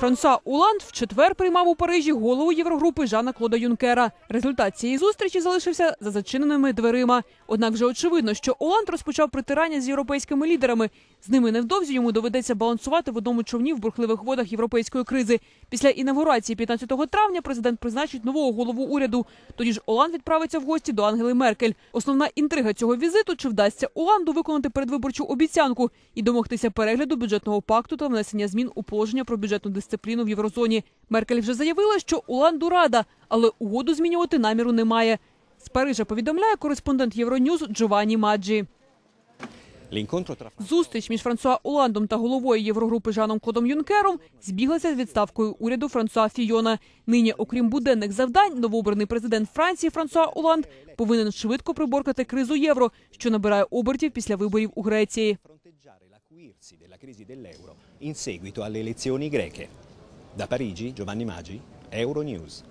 Франсуа Уланд в четвер приймав у Парижі голову Єврогрупи Жана Клода Юнкера. Результат цієї зустрічі залишився за зачиненими дверима. Однак вже очевидно, що Оланд розпочав притирання з європейськими лідерами. З ними невдовзі йому доведеться балансувати в одному човні в бурхливих водах європейської кризи. Після інавгурації 15 травня президент призначить нового голову уряду. Тоді ж Оланд відправиться в гості до Ангели Меркель. Основна інтрига цього візиту чи вдасться Оланду виконати передвиборчу обіцянку і домогтися перегляду бюджетного пакту та внесення змін у положення про бюджетну дисципліну в єврозоні. Меркель вже заявила, що Оланду рада, але угоду змінювати наміру немає. З Парижа повідомляє кореспондент Євроньюз Джованні Маджі. Зустріч між Франсуа Оландом та головою Єврогрупи Жаном Клодом Юнкером збіглася з відставкою уряду Франсуа Фійона. Нині, окрім буденних завдань, новообраний президент Франції Франсуа Оланд повинен швидко приборкати кризу євро, що набирає обертів після виборів у Греції. L'acuirsi della crisi dell'euro in seguito alle elezioni greche. Da Parigi, Giovanni Maggi, Euronews.